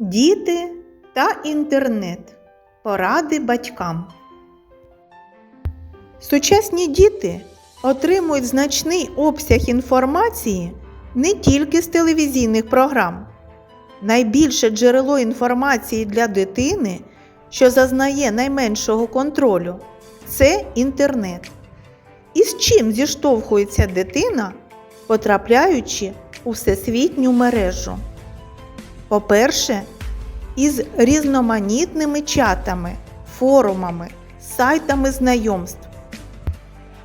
Діти та інтернет. Поради батькам. Сучасні діти отримують значний обсяг інформації не тільки з телевізійних програм. Найбільше джерело інформації для дитини, що зазнає найменшого контролю, це інтернет. І з чим зіштовхується дитина, потрапляючи у всесвітню мережу? По-перше, із різноманітними чатами, форумами, сайтами знайомств.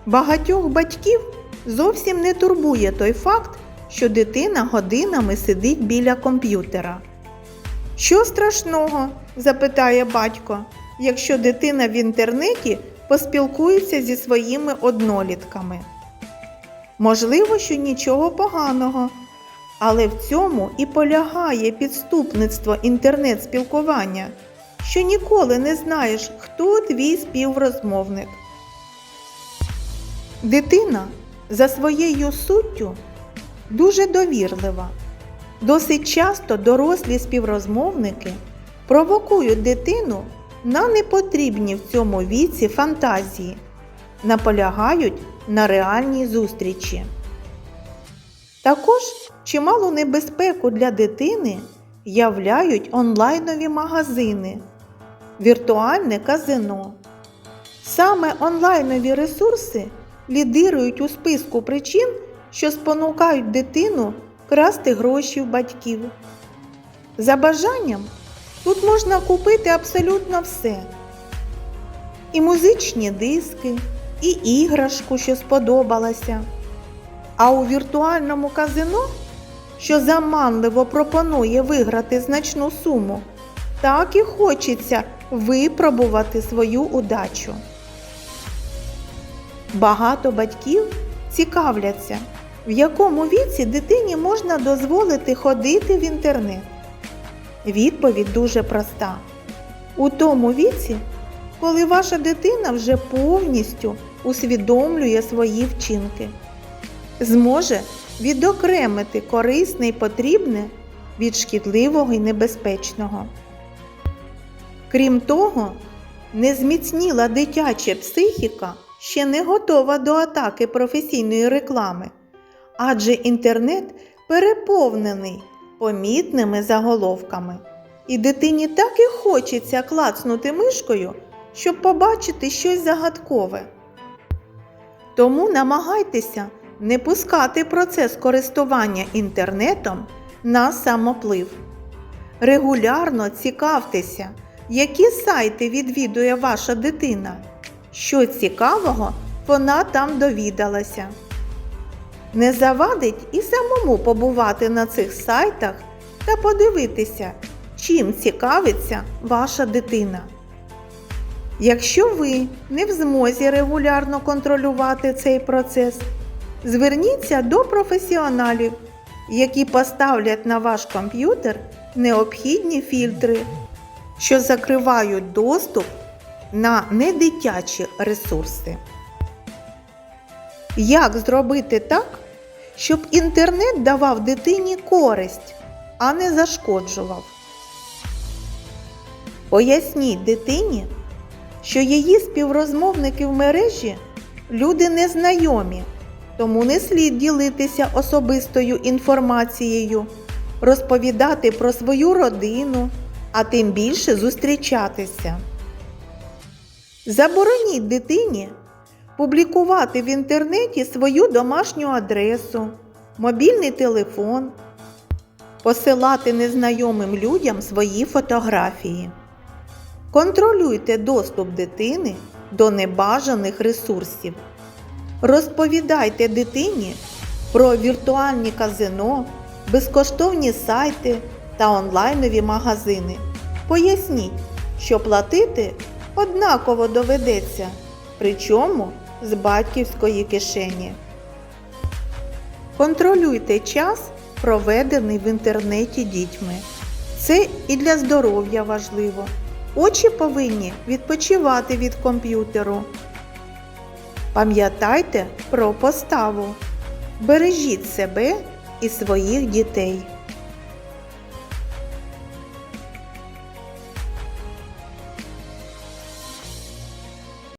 Багатьох батьків зовсім не турбує той факт, що дитина годинами сидить біля комп'ютера. Що страшного? запитає батько, якщо дитина в інтернеті поспілкується зі своїми однолітками. Можливо, що нічого поганого, але в цьому і полягає підступництво інтернет-спілкування, що ніколи не знаєш, хто твій співрозмовник. Дитина за своєю суттю дуже довірлива. Досить часто дорослі співрозмовники провокують дитину на непотрібні в цьому віці фантазії, наполягають на реальній зустрічі. Також чималу небезпеку для дитини являють онлайнові магазини, віртуальне казино. Саме онлайнові ресурси лідирують у списку причин, що спонукають дитину красти гроші в батьків. За бажанням тут можна купити абсолютно все. І музичні диски, і іграшку, що сподобалася. А у віртуальному казино, що заманливо пропонує виграти значну суму, так і хочеться випробувати свою удачу. Багато батьків цікавляться, в якому віці дитині можна дозволити ходити в інтернет. Відповідь дуже проста. У тому віці, коли ваша дитина вже повністю усвідомлює свої вчинки, зможе відокремити корисне і потрібне від шкідливого і небезпечного. Крім того, незміцніла дитяча психіка ще не готова до атаки професійної реклами, адже інтернет переповнений помітними заголовками, і дитині так і хочеться клацнути мишкою, щоб побачити щось загадкове. Тому намагайтеся не пускати процес користування інтернетом на самоплив. Регулярно цікавтеся, які сайти відвідує ваша дитина, що цікавого вона там довідалася. Не завадить і самому побувати на цих сайтах та подивитися, чим цікавиться ваша дитина. Якщо ви не в змозі регулярно контролювати цей процес, зверніться до професіоналів, які поставлять на ваш комп'ютер необхідні фільтри, що закривають доступ на недитячі ресурси. Як зробити так, щоб інтернет давав дитині користь, а не зашкоджував? Поясніть дитині, що її співрозмовники в мережі люди незнайомі, тому не слід ділитися особистою інформацією, розповідати про свою родину, а тим більше зустрічатися. Забороніть дитині публікувати в інтернеті свою домашню адресу, мобільний телефон, посилати незнайомим людям свої фотографії. Контролюйте доступ дитини до небажаних ресурсів. Розповідайте дитині про віртуальні казино, безкоштовні сайти та онлайнові магазини. Поясніть, що платити однаково доведеться, причому з батьківської кишені. Контролюйте час, проведений в інтернеті дітьми. Це і для здоров'я важливо. Очі повинні відпочивати від комп'ютеру. Пам'ятайте про поставу. Бережіть себе і своїх дітей.